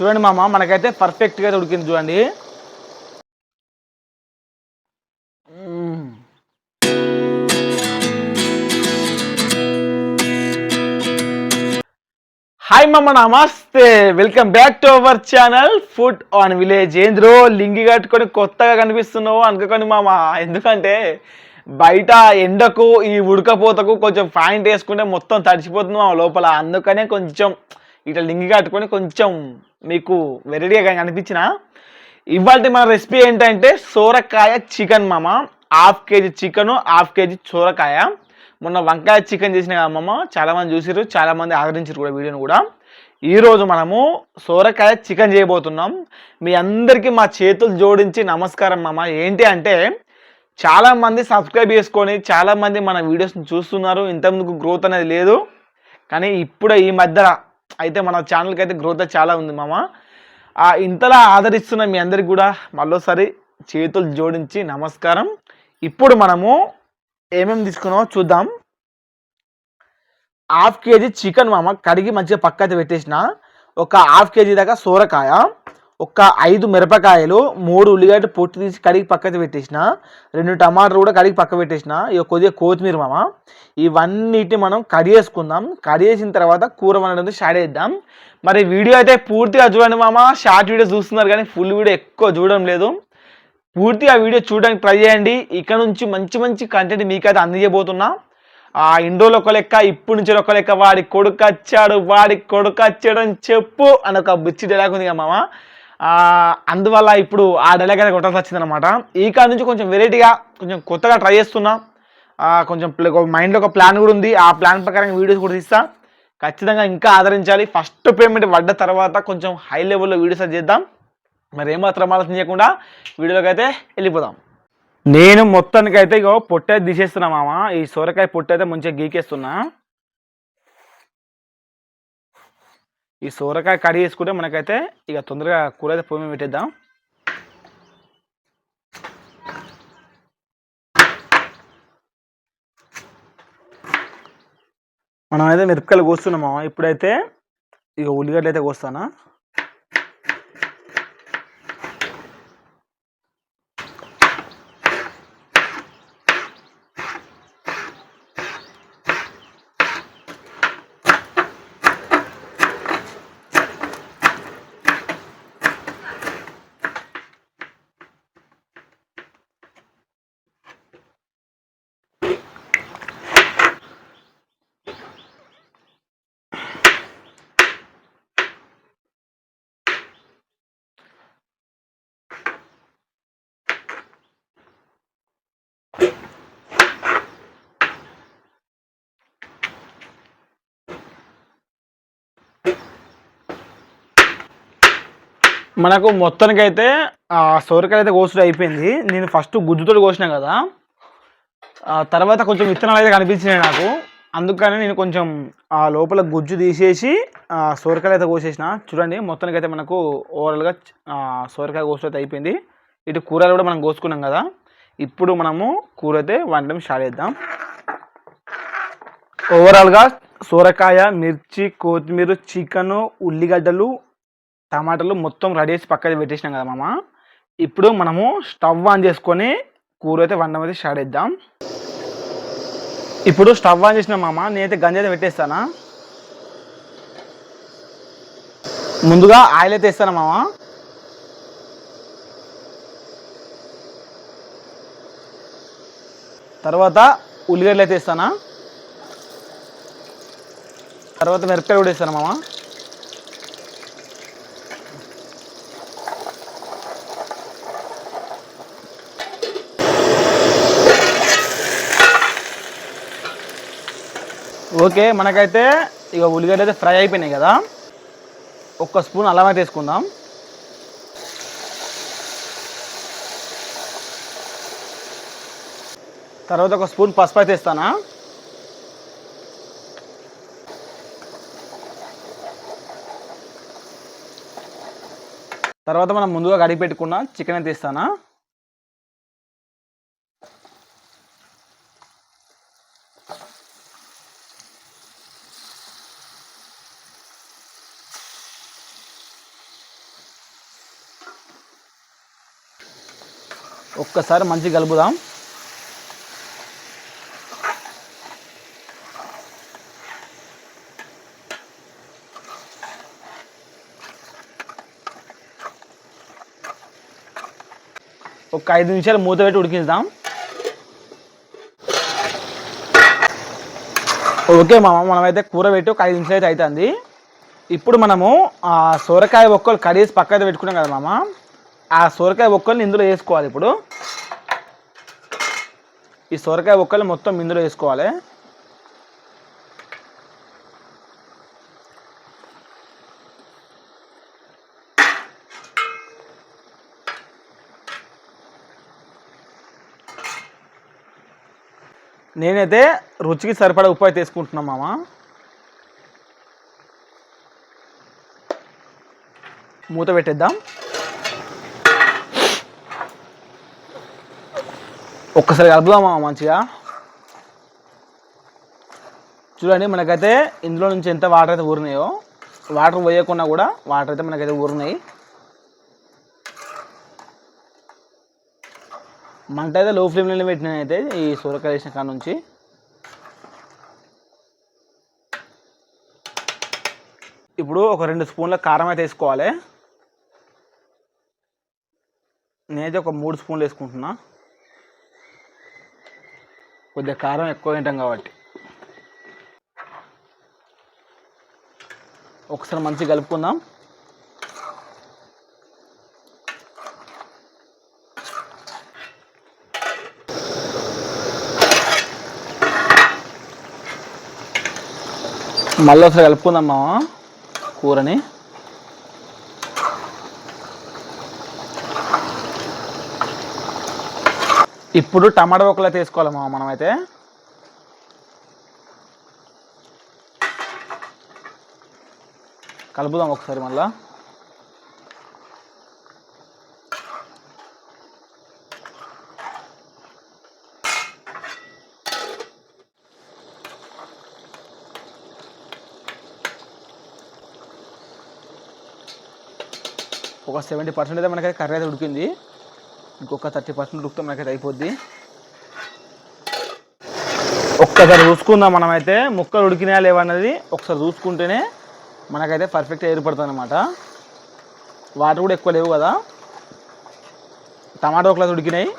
చూడండి మామ మనకైతే పర్ఫెక్ట్గా అయితే ఉడికింది చూడండి. హాయ్ మమ్మ నమస్తే. Welcome back to our channel food on village ఏంద్రో లింగి కట్టుకొని కొత్తగా కనిపిస్తున్నావు అనుకోని మామ. ఎందుకంటే బయట ఎండకు ఈ ఉడకపోతకు కొంచెం ప్యాంట్ వేసుకుంటే మొత్తం తడిచిపోతుంది మామ లోపల. అందుకనే కొంచెం ఇట్లా లింగి కట్టుకొని కొంచెం మీకు వెరైటీగా కనిపించిన ఇవాళ మన రెసిపీ ఏంటంటే సోరకాయ చికెన్ మామ. Half KG chicken half KG సోరకాయ. మొన్న వంకాయ చికెన్ చేసిన కదా మామ. చాలామంది చూసారు చాలామంది ఆదరించారు కూడా వీడియోని కూడా. ఈరోజు మనము సోరకాయ చికెన్ చేయబోతున్నాం. మీ అందరికీ మా చేతులు జోడించి నమస్కారం మామ. ఏంటి అంటే చాలామంది సబ్స్క్రైబ్ చేసుకొని చాలామంది మన వీడియోస్ని చూస్తున్నారు. ఇంతకుముందుకు గ్రోత్ అనేది లేదు. కానీ ఇప్పుడు ఈ మధ్యన అయితే మన ఛానల్కి అయితే గ్రోత్ చాలా ఉంది మామ. ఆ ఇంతలా ఆదరిస్తున్న మీ అందరికి కూడా మళ్ళీసారి చేతులు జోడించి నమస్కారం. ఇప్పుడు మనము ఏమేమి తీసుకున్నామో చూద్దాం. హాఫ్ కేజీ చికెన్ మామ కడిగి మంచిగా పక్క అయితే పెట్టేసిన. ఒక హాఫ్ కేజీ దాకా సోరకాయ. ఒక ఐదు మిరపకాయలు మూడు ఉల్లిగడ్డ పొట్టు తీసి కడిగి పక్కకి పెట్టేసిన రెండు టమాటాలు కూడా కడిగి పక్క పెట్టేసిన ఇక కొద్దిగా కొత్తిమీర మామ. ఇవన్నిటిని మనం కడిగేసుకుందాం కడిగేసిన తర్వాత కూర వండడం స్టార్ట్ చేద్దాం. మరి వీడియో అయితే పూర్తిగా చూడండి మామ. షార్ట్ వీడియో చూస్తున్నారు కానీ ఫుల్ వీడియో ఎక్కువ చూడడం లేదు. పూర్తిగా వీడియో చూడడానికి ట్రై చేయండి. ఇక్కడ నుంచి మంచి మంచి కంటెంట్ మీకైతే అందజేయబోతున్నా ఆ ఇండోలో ఒక లెక్క ఇప్పుడు నుంచి ఒక లెక్క వాడి కొడుకు వచ్చాడు వాడి కొడుకు వచ్చాడు అని చెప్పు అని ఒక బిచ్చి డైలాగ్ ఉంది కదా మామ. అందువల్ల ఇప్పుడు ఆ డైలాగ్ అయితే కొట్టాల్సి వచ్చింది అనమాట ఈ కాడ నుంచి కొంచెం వెరైటీగా కొంచెం కొత్తగా ట్రై చేస్తున్నా. కొంచెం మైండ్లో ఒక ప్లాన్ కూడా ఉంది. ఆ ప్లాన్ ప్రకారం వీడియోస్ కూడా తీస్తా. ఖచ్చితంగా ఇంకా ఆదరించాలి. ఫస్ట్ పేమెంట్ పడ్డ తర్వాత కొంచెం హై లెవెల్లో వీడియోస్ అది చేద్దాం. మరి ఏమాత్రం ఆలోచన చేయకుండా వీడియోలోకి అయితే వెళ్ళిపోదాం. నేను మొత్తానికి అయితే ఇగో పొట్టు తీసేస్తున్నా మామ. ఈ సొరకాయ పొట్ట అయితే మంచిగా గీకేస్తున్నా. ఈ సొరకాయ కడిగి వేసుకుంటే మనకైతే ఇక తొందరగా కూర అయితే పొయ్యి పెట్టేద్దాం. మనం అయితే మిరపకాయలు కోస్తున్నాము? ఇప్పుడైతే ఇక ఉల్లిగడ్డలు అయితే కోస్తానా? మనకు మొత్తానికి అయితే ఆ అయితే కోసుడు అయిపోయింది. నేను ఫస్ట్ గుజ్జుతో కోసినా కదా తర్వాత కొంచెం విత్తనాలు అయితే కనిపించినాయి నాకు. అందుకని నేను కొంచెం ఆ లోపల గుజ్జు తీసేసి సోరకాయలు అయితే కోసేసిన. చూడండి మొత్తానికి అయితే మనకు ఓవరాల్గా సోరకాయ సొరకాయ అయితే అయిపోయింది. ఇటు కూరలు కూడా మనం కోసుకున్నాం కదా ఇప్పుడు మనము కూర అయితే వండడం స్టార్ట్ చేద్దాం. ఓవరాల్గా సొరకాయ మిర్చి కొత్తిమీర చికెను ఉల్లిగడ్డలు టమాటాలు మొత్తం రెడీ చేసి పక్కన పెట్టేసినాం కదా మామ. ఇప్పుడు మనము స్టవ్ ఆన్ చేసుకొని కూర అయితే వండడం అయితే స్టార్ట్ చేద్దాం. ఇప్పుడు స్టవ్ ఆన్ చేసిన మామ నేనైతే గంజ అయితే పెట్టేస్తానా? ముందుగా ఆయిల్ అయితే ఇస్తాను మామ? తర్వాత ఉల్లిగడ్డలు అయితే ఇస్తానా తర్వాత మిరపకాయలు కూడా ఇస్తాను మామ? ఓకే మనకైతే ఇక ఉల్లిగడ్డ అయితే ఫ్రై అయిపోయినాయి కదా. ఒక్క స్పూన్ అల్లం అయితే వేసుకుందాం. తర్వాత ఒక స్పూన్ పసుపు అయితే ఇస్తానా తర్వాత మనం ముందుగా కడిగి పెట్టుకున్న చికెన్ అయితే ఇస్తానా ఒక్కసారి మంచిగా కలుపుదాం. ఒక ఐదు నిమిషాలు మూత పెట్టి ఉడికిద్దాం ఓకే మామ మనమైతే కూర పెట్టి ఒక ఐదు నిమిషాలు అయితే అవుతుంది ఇప్పుడు మనము ఆ సొరకాయ ఒక్కలు కడిగేసి పక్కన పెట్టుకున్నాం కదా మామ. ఆ సొరకాయ ఒక్కల్ని ఇందులో వేసుకోవాలి ఇప్పుడు. ఈ సొరకాయ ఒక్కలు మొత్తం ఇందులో వేసుకోవాలి. నేనైతే రుచికి సరిపడా ఉప్పు అయితే వేసుకుంటున్నాం మామ. మూత పెట్టేద్దాం. ఒక్కసారి కలుపుదామా మంచిగా? చూడండి మనకైతే ఇందులో నుంచి ఎంత వాటర్ అయితే ఊరినాయో వాటర్ పోయకుండా కూడా వాటర్ అయితే మనకైతే ఊరినాయి. మంట అయితే లో ఫ్లేమ్లోనే పెట్టిన అయితే ఈ సూరకాయ వేసిన కాడ నుంచి. ఇప్పుడు ఒక రెండు స్పూన్ల కారం అయితే వేసుకోవాలి. నేనైతే ఒక మూడు స్పూన్లు వేసుకుంటున్నా. కొద్దిగా కారం ఎక్కువ తింటాం కాబట్టి. ఒకసారి మంచిగా కలుపుకుందాం. మళ్ళీ ఒకసారి కలుపుకుందాం మామ కూరని. ఇప్పుడు టమాటా ఒకలా తీసుకోవాలి మామ మనమైతే. కలుపుదాం ఒకసారి మళ్ళా. ఒక సెవెంటీ పర్సెంట్ అయితే మనకైతే కర్రీ అయితే ఉడికింది. ఇంకొక థర్టీ పర్సెంట్ ఉడికితే మనకైతే అయిపోద్ది. ఒక్కసారి చూసుకుందాం మనమైతే ముక్కలు ఉడికినాయా లేవన్నది ఒకసారి చూసుకుంటేనే మనకైతే పర్ఫెక్ట్గా ఏర్పడుతుంది అనమాట వాటర్ కూడా ఎక్కువ లేవు కదా. టమాటో ఒకలా ఉడికినాయి.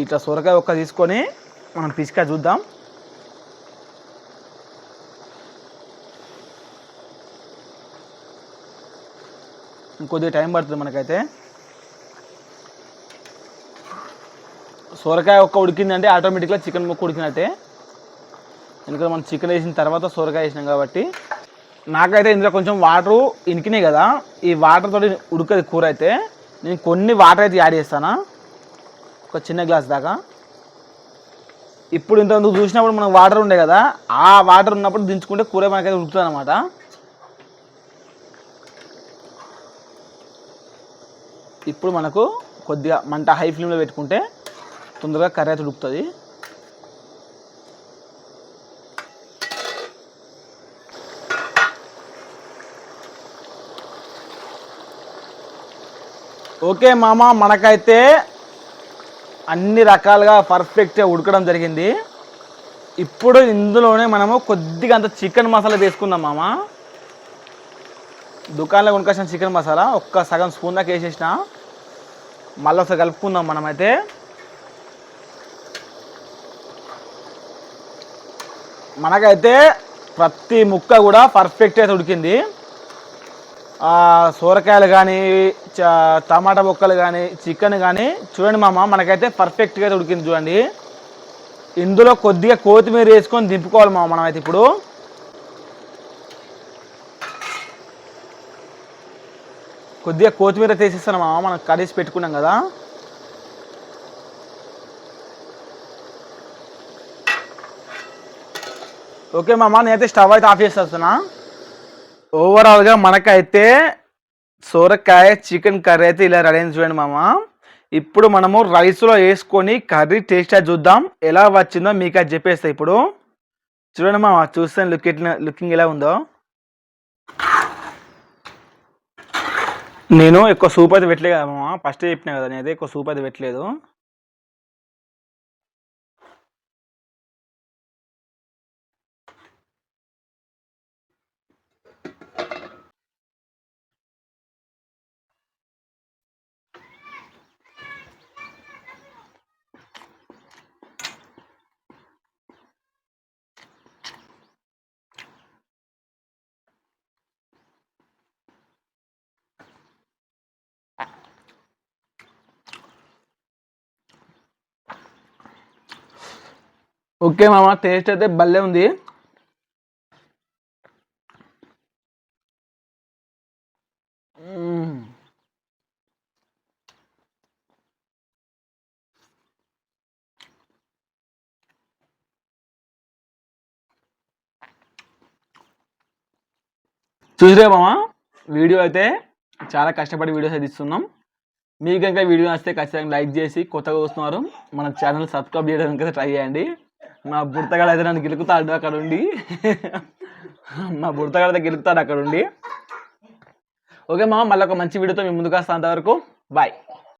ఇట్లా సొరకాయ ఒక్క తీసుకొని మనం పిసికా చూద్దాం. కొద్దిగా టైం పడుతుంది మనకైతే. సొరకాయ ఒక్క ఉడికిందంటే ఆటోమేటిక్గా చికెన్ ముక్క ఉడికినట్టే. ఎందుకంటే మనం చికెన్ వేసిన తర్వాత సొరకాయ వేసినాం కాబట్టి. నాకైతే ఇందులో కొంచెం వాటర్ ఇనికినాయి కదా. ఈ వాటర్ తోటి ఉడకది కూర అయితే. నేను కొన్ని వాటర్ అయితే యాడ్ చేస్తానా? ఒక చిన్న గ్లాస్ దాకా. ఇప్పుడు ఇంత చూసినప్పుడు మనకు వాటర్ ఉండే కదా. ఆ వాటర్ ఉన్నప్పుడు దించుకుంటే కూర మనకైతే ఉడుకుతుంది అనమాట ఇప్పుడు మనకు కొద్దిగా మంట హై ఫ్లేమ్లో పెట్టుకుంటే తొందరగా కర్రీ అయితే ఉడుకుతుంది. ఓకే మామ మనకైతే అన్ని రకాలుగా పర్ఫెక్ట్గా ఉడకడం జరిగింది. ఇప్పుడు ఇందులోనే మనము కొద్దిగా అంత చికెన్ మసాలా వేసుకుందాం మామ. దుకాణంలో కొనుకొచ్చిన చికెన్ మసాలా ఒక్క సగం స్పూన్ దాకా వేసేసిన. మళ్ళీ ఒకసారి కలుపుకుందాం మనమైతే. మనకైతే ప్రతి ముక్క కూడా పర్ఫెక్ట్ అయితే ఉడికింది. ఆ, సోరకాయలు కానీ టమాటా ముక్కలు కానీ చికెన్ కానీ చూడండి మామ మనకైతే పర్ఫెక్ట్గా అయితే ఉడికింది చూడండి. ఇందులో కొద్దిగా కొత్తిమీర వేసుకొని దింపుకోవాలి మామ మనమైతే ఇప్పుడు. కొద్దిగా కొత్తిమీర తీసేస్తాను మామ మనం కర్రీస్ పెట్టుకున్నాం కదా. ఓకే మామ నేనైతే స్టవ్ అయితే ఆఫ్ చేసేస్తున్నా ఓవరాల్గా మనకైతే సోరకాయ చికెన్ కర్రీ అయితే ఇలా రెడీ అయింది చూడండి మామ. ఇప్పుడు మనము రైస్లో వేసుకొని కర్రీ టేస్ట్ చూద్దాం. ఎలా వచ్చిందో మీకు అది చెప్పేస్తా ఇప్పుడు. చూడండి మామ చూస్తాను లుక్ ఎట్లా లుకింగ్ ఎలా ఉందో. నేను ఎక్కువ సూప్ అయితే పెట్టలేదు కదా మామ. ఫస్ట్ చెప్పినా కదా నేను అయితే ఎక్కువ సూప్ అయితే పెట్టలేదు. ఓకే మామ టేస్ట్ అయితే భలే ఉంది. చూసిరే మామ వీడియో అయితే చాలా కష్టపడి వీడియోస్ అయితే ఇస్తున్నాం. మీకు కనుక వీడియో నచ్చితే ఖచ్చితంగా లైక్ చేసి కొత్తగా వస్తున్నారు మన ఛానల్ సబ్స్క్రైబ్ చేయడానికి ట్రై చేయండి. మా బుడతగాడు అయితే నన్ను గెలుకుతాడు అక్కడ ఉండి. మా బుడతగాడు అయితే గెలుకుతాడు అక్కడ ఉండి. ఓకే మామ మళ్ళీ ఒక మంచి వీడియోతో మేము ముందుకు వస్తాను అంతవరకు. బాయ్